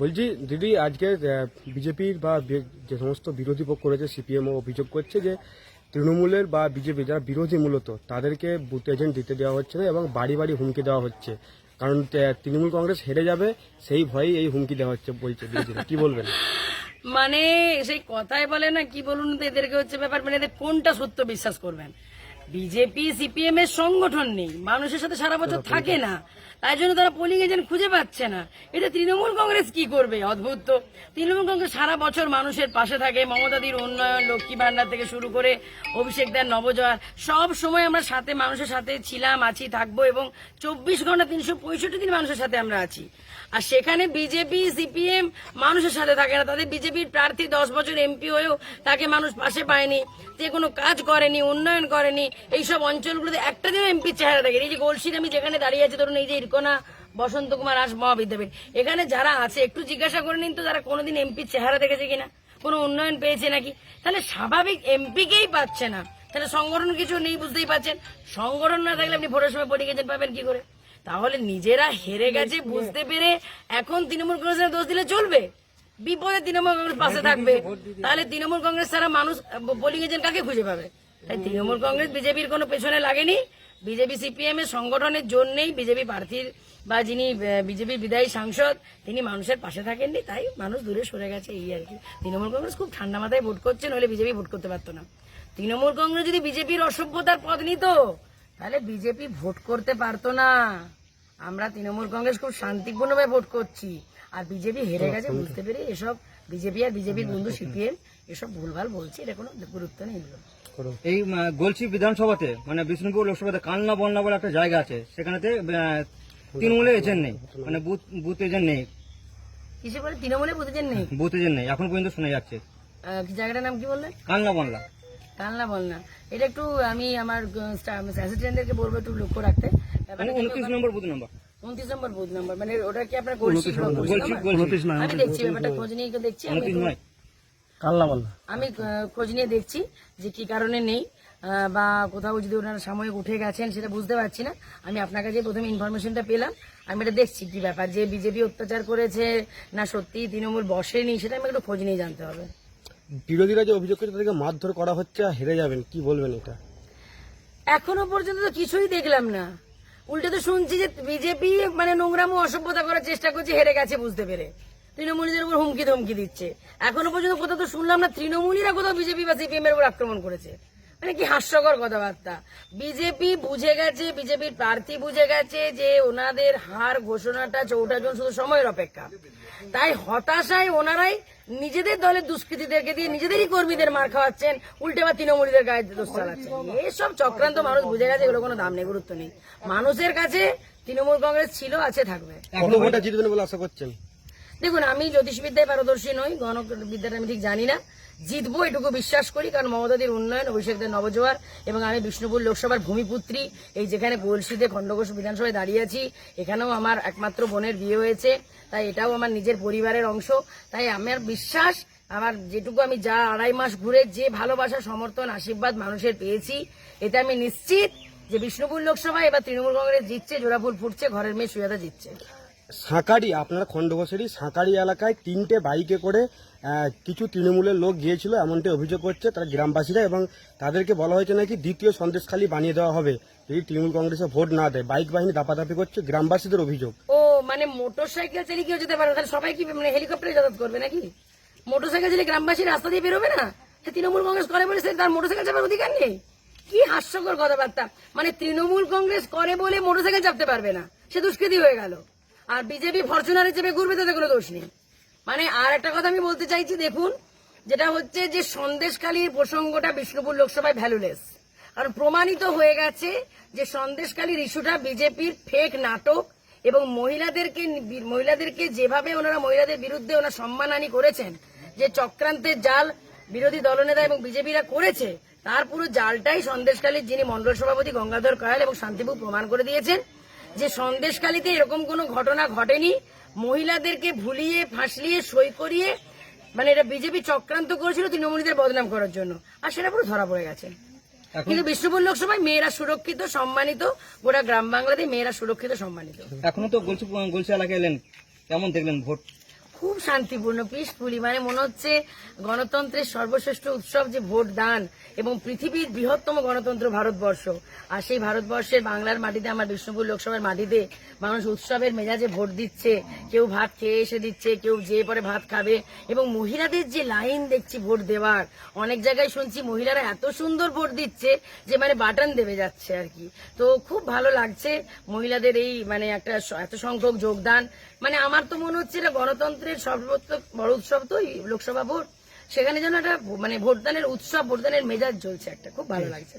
বলছি, দিদি, আজকে বিজেপির বা যে সমস্ত বিরোধী পক্ষ রয়েছে সিপিএমও অভিযোগ করছে যে তৃণমূলের বা বিজেপি যারা বিরোধী মূলত, তাদেরকে বুথ এজেন্ট দিতে দেওয়া হচ্ছে না এবং বাড়ি বাড়ি হুমকি দেওয়া হচ্ছে। কারণ তৃণমূল কংগ্রেস হেরে যাবে, সেই ভয়েই এই হুমকি দেওয়া হচ্ছে বলছে কি বলবেন? মানে সেই কথায় বলে না, কি বলুন এদেরকে হচ্ছে ব্যাপার মানে এদের কোনটা সত্য বিশ্বাস করবেন। বিজেপি সিপিএম এর সংগঠন নেই। মানুষের সাথে সারা বছর থাকে না। তাই জন্য তারা পোলিং এজেন্ট খুঁজে পাচ্ছে না। এটা তৃণমূল কংগ্রেস কি করবে? অদ্ভুত তো। তৃণমূল কংগ্রেস সারা বছর মানুষের পাশে থাকে। মমতাদির উন্নয়ন লক্ষ্মী ভান্ডার থেকে শুরু করে অভিষেক দেন নবজোয়ার সব সময় আমরা সাথে মানুষের সাথে ছিলাম আছি থাকব এবং চব্বিশ ঘণ্টা তিনশো পঁয়ষট্টি দিন মানুষের সাথে আমরা আছি। আর সেখানে বিজেপি সিপিএম মানুষের সাথে থাকে না। তাদের বিজেপির প্রার্থী দশ বছর এমপি হয়েও তাকে মানুষ পাশে পায়নি যে কোনো কাজ করেনি উন্নয়ন করেনি এইসব অঞ্চলগুলোতে একটা দিনও এমপির চেহারা দেখেনি। এই যে গোলসির আমি যেখানে দাঁড়িয়ে আছি ধরুন এই যে ইরকোনা বসন্ত কুমার আস মহাবিদ্যাপীঠ। এখানে যারা আছে একটু জিজ্ঞাসা করে নিন তো তারা কোনোদিন এমপির চেহারা দেখেছে কিনা? কোনো উন্নয়ন পেয়েছে নাকি? তাহলে স্বাভাবিক এমপিকেই পাচ্ছে না। তাহলে সংগঠন কিছু নেই বুঝতেই পারছেন। সংগঠন না থাকলে আপনি ভোটের সময় পরিগেছেন পাবেন কি করে? তাহলে নিজেরা হেরে গেছে বুঝতে পেরে এখন তৃণমূল কংগ্রেসের দোষ দিলে চলবে? বিপদে তৃণমূল কংগ্রেস পাশে থাকবে। তাহলে তৃণমূল কংগ্রেস ছাড়া মানুষ পোলিং এজেন্ট কাকে খুঁজে পাবে? তাই তৃণমূল কংগ্রেস বিজেপির কোনো পেছনে লাগেনি। বিজেপি সিপিএম এর সংগঠনের জন্যই বিজেপি প্রার্থীর বা যিনি বিজেপির বিদায়ী সাংসদ তিনি মানুষের পাশে থাকেননি। তাই মানুষ দূরে সরে গেছে এই আর কি। তৃণমূল কংগ্রেস খুব ঠান্ডা মাথায় ভোট করছে নইলে বিজেপি ভোট করতে পারতো না। তৃণমূল কংগ্রেস যদি বিজেপির অসভ্যতার পদ নিত তাহলে বিজেপি ভোট করতে পারতো না। আমরা তৃণমূল কংগ্রেস খুব শান্তিপূর্ণভাবে ভোট করছি। আর বিজেপি হেরে গেছে বুঝতে পেরে এসব বিজেপি আর বিজেপির বন্ধু সিপিএম এসব ভুলভাল বলছে এটা কোনো গুরুত্ব নেই এই গলসি বিধানসভাতে মানে বিষ্ণুপুর লোকসভাতে কান্না বন্যা বলে একটা জায়গা আছে সেখানেতে আহ, তৃণমূলের এজেন্ট নেই মানে বুথ বুথ এজেন্ট নেই। কিসে বলে? নেই? বুথ এজেন্ট নেই এখন পর্যন্ত শোনা যাচ্ছে। আহ, কি জায়গাটার নাম কি বললেন কান্না বনলা এটা একটু আমি আমার অ্যাসিস্ট্যান্টদেরকে বলব একটু লক্ষ্য রাখতে। মানে উনত্রিশ নম্বর বুথ নম্বর। উনত্রিশ নম্বর বুথ নাম্বার মানে ওটা কি আপনার আমি দেখছি ব্যাপারটা খোঁজ নিয়ে দেখছি আমি আমি খোঁজ নিয়ে দেখছি যে কি কারণে নেই বা কোথাও যদি ওনারা সাময়িক উঠে গেছেন সেটা বুঝতে পারছি না। আমি আপনার কাছে প্রথমে ইনফরমেশনটা পেলাম আমি এটা দেখছি কি ব্যাপার যে বিজেপি অত্যাচার করেছে না সত্যি তৃণমূল বসেনি সেটা আমি একটু খোঁজ নিয়ে জানতে হবে। বিরোধীরা যে অভিযোগ করছে তাদেরকে মারধর করা হচ্ছে আর হেরে যাবেন কি বলবেন এটা? এখনও পর্যন্ত তো কিছুই দেখলাম না। উল্টে তো শুনছি যে বিজেপি মানে নোংরামো অসভ্যতা করার চেষ্টা করছে হেরে গেছে বুঝতে পেরে। তৃণমূলীদের উপর হুমকি ধমকি দিচ্ছে। এখনও পর্যন্ত কোথাও তো শুনলাম না তৃণমূলীরা কোথাও বিজেপি বা সিপিএম এর উপর আক্রমণ করেছে। মানে কি হাস্যকর কথাবার্তা। বিজেপি বুঝে গেছে, বিজেপির প্রার্থী বুঝে গেছে যে ওনাদের হার ঘোষণাটা চৌঠা জন শুধু সময়ের অপেক্ষা। তাই হতাশায় ওনারাই নিজেদের দলের দুষ্কৃতীদেরকে দিয়ে নিজেদেরই কর্মীদের মার খাওয়াচ্ছেন, উল্টে বা তৃণমূলীদের গায়ে দোষ চালাচ্ছেন। এইসব চক্রান্ত মানুষ বুঝে গেছে, এগুলো কোনো দাম নেই, গুরুত্ব নেই। মানুষের কাছে তৃণমূল কংগ্রেস ছিল, আছে, থাকবে। আশা করছেন? দেখুন, আমি জ্যোতিষবিদ্যায় পারদর্শী নই, গণবিদ্যাটা আমি ঠিক জানি না। জিতবো এটুকু বিশ্বাস করি, কারণ মমতাদির উন্নয়ন, অভিষেকদের নবজোয়ার, এবং আমি বিষ্ণুপুর লোকসভার ভূমিপুত্রী, এই যেখানে গোলসিতে খণ্ডঘোষ বিধানসভায় দাঁড়িয়ে আছি, এখানেও আমার একমাত্র বোনের বিয়ে হয়েছে। তাই এটাও আমার নিজের পরিবারের অংশ। তাই আমার বিশ্বাস, আমার যেটুকু আমি যা আড়াই মাস ঘুরে যে ভালোবাসা, সমর্থন, আশীর্বাদ মানুষের পেয়েছি, এতে আমি নিশ্চিত যে বিষ্ণুপুর লোকসভায় এবার তৃণমূল কংগ্রেস জিতছে জোড়াফুল ফুটছে, ঘরের মেয়ে সুজাতা জিতছে। সাঁকারি আপনার খণ্ডঘোষেরই সাঁকারি এলাকায় তিনটে বাইকে করে কিছু তৃণমূলের লোক গিয়েছিল এমনটি অভিযোগ করছে তারা গ্রামবাসীরা এবং তাদেরকে বলা হয়েছে নাকি দ্বিতীয় সন্দেশখালি বানিয়ে দেওয়া হবে। যদি তৃণমূল কংগ্রেসে ভোট না দেয়, বাইক বাহিনী দাপাদাপি করছে গ্রামবাসীদের অভিযোগ। ও মানে মোটর সাইকেল চালিয়ে কেউ যেতে পারে তাহলে সবাই কি মানে হেলিকপ্টারে যাতায়াত করবে নাকি? মোটর সাইকেল চালিয়ে গ্রামবাসী রাস্তা দিয়ে বেরোবে না? তৃণমূল কংগ্রেস করে বলে সে তার মোটর সাইকেল চাপার অধিকার নেই? কি হাস্যকর কথাবার্তা। মানে তৃণমূল কংগ্রেস করে বলে মোটর সাইকেল চাপতে পারবে না। সে দুষ্কৃতি হয়ে গেল। আর বিজেপি ফরচুনারে চেপে ঘুরবে তাতে কোনো দোষ নেই। মানে আর একটা কথা আমি বলতে চাইছি, দেখুন, যেটা হচ্ছে যে সন্দেশকালীর প্রসঙ্গটা বিষ্ণুপুর লোকসভায় ভ্যালুলেস কারণ প্রমাণিত হয়ে গেছে যে সন্দেশকালীর ইস্যুটা বিজেপির ফেক নাটক এবং মহিলাদেরকে মহিলাদেরকে যেভাবে ওনারা মহিলাদের বিরুদ্ধে ওনারা সম্মানহানি করেছেন, যে চক্রান্তের জাল বিরোধী দলনেতা এবং বিজেপিরা করেছে, তার পুরো জালটাই সন্দেশকালীর যিনি মন্ডল সভাপতি গঙ্গাধর কয়াল এবং শান্তিপুর প্রমাণ করে দিয়েছেন। যে সন্দেশকালীতে এরকম কোনো ঘটনা ঘটেনি মহিলাদেরকে ভুলিয়ে ফাঁসলিয়ে সই করিয়ে মানে এটা বিজেপি চক্রান্ত করেছিল তৃণমূলীদের বদনাম করার জন্য। আর সেটা পুরো ধরা পড়ে গেছে। কিন্তু বিষ্ণুপুর লোকসভায় মেয়েরা সুরক্ষিত সম্মানিত গোটা গ্রাম বাংলাতে মেয়েরা সুরক্ষিত সম্মানিত। এখনও তো গলসি গলসি এলাকায় এলেন। কেমন দেখলেন ভোট? খুব শান্তিপূর্ণ পিসফুলি মানে মনে হচ্ছে গণতন্ত্রের সর্বশ্রেষ্ঠ উৎসব যে ভোট দান এবং পৃথিবীর বৃহত্তম গণতন্ত্র ভারতবর্ষ। আর সেই ভারতবর্ষের বাংলার মাটিতে আমার বিষ্ণুপুর লোকসভার মাটিতে মানুষ উৎসবের মেজাজে ভোট দিচ্ছে, কেউ ভাত খেয়ে এসে দিচ্ছে, কেউ যেয়ে পরে ভাত খাবে এবং মহিলাদের যে লাইন দেখছি ভোট দেওয়ার, অনেক জায়গায় শুনছি মহিলারা এত সুন্দর ভোট দিচ্ছে যে মানে বাটন দেবে যাচ্ছে আর কি। তো খুব ভালো লাগছে মহিলাদের এই মানে একটা এত সংখ্যক যোগদান। মানে আমার তো মনে হচ্ছে এটা গণতন্ত্রের সর্বোচ্চ বড় উৎসব তো লোকসভা ভোট। সেখানে যেন একটা মানে ভোটদানের উৎসব ভোটদানের মেজাজ চলছে একটা। খুব ভালো লাগছে।